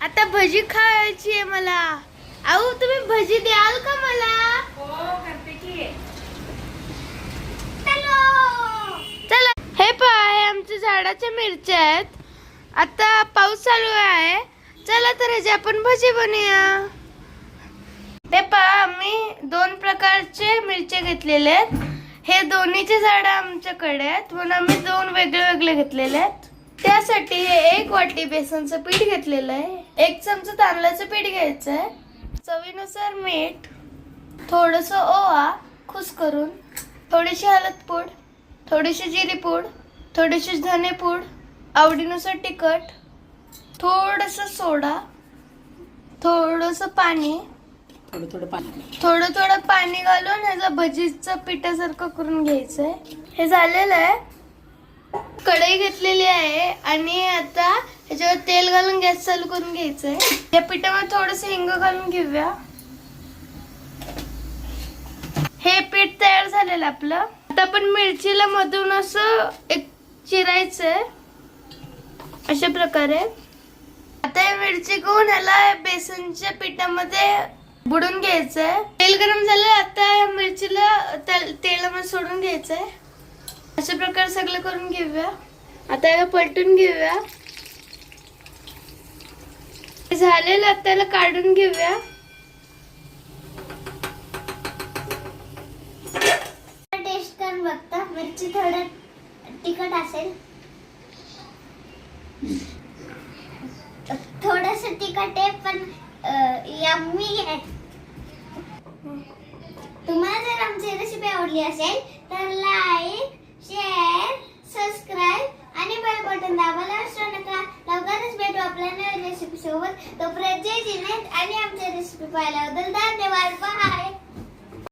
आता भजी खायची आहे मला. आऊ तुम्ही भजी द्याल का मला? चला. हे पहा हे आमच्या झाडाच्या मिरच्या आहेत. आता पाऊस चालू आहे. चला तर ह्याची आपण भजी बनवूया ते पहा आम्ही दोन प्रकारचे मिरच्या घेतलेले आहेत. हे दोन्हीचे झाड आमच्याकडे आहेत. म्हणून आम्ही दोन वेगळे वेगळे घेतलेले आहेत. त्यासाठी हे एक वाटी बेसनचं पीठ घेतलेलं आहे. एक चमचा तांदळाचं पीठ घ्यायचं आहे. चवीनुसार मीठ थोडस ओवा खुस करून थोडीशी हळद पूड थोडीशी जिरी पूड थोडीशी धने पूड आवडीनुसार तिखट थोडस सोडा थोडस पाणी थोडं थोडं पाणी थोडं थोडं पाणी घालून ह्याचं भजीचं पिठासारखं करून घ्यायचंय. हे झालेलं आहे. कढई घेतलेली आहे आणि आता ह्याच्यावर तेल घालून गॅस चालू करून घ्यायचंय. या पिठामध्ये थोडस हिंग घालून घेऊया. हे पीठ तयार झालेलं आपलं. आता आपण मिरचीला मधून असं एक चिरायचंय. अशा प्रकारे. आता हे मिरची घेऊन ह्याला बेसनच्या पिठामध्ये बुडून घ्यायचंय. तेल गरम झालं आता या मिरचीला तेलामध्ये सोडून घ्यायचंय. अशा प्रकारे सगळं करून घेऊया. आता पलटून घेऊया. झालेलं आता त्याला काढून घेऊया. टेस्ट करून बघता. मिरची थोडं तिखट असेल. थोडस तिखट आहे पण यम्मी आहे. तुम्हाला जर आमची रेसिपी आवडली असेल तर लाईक तोपर्यंत जय जिनेत आणि आमच्या रेसिपी पाहिल्याबद्दल धन्यवाद.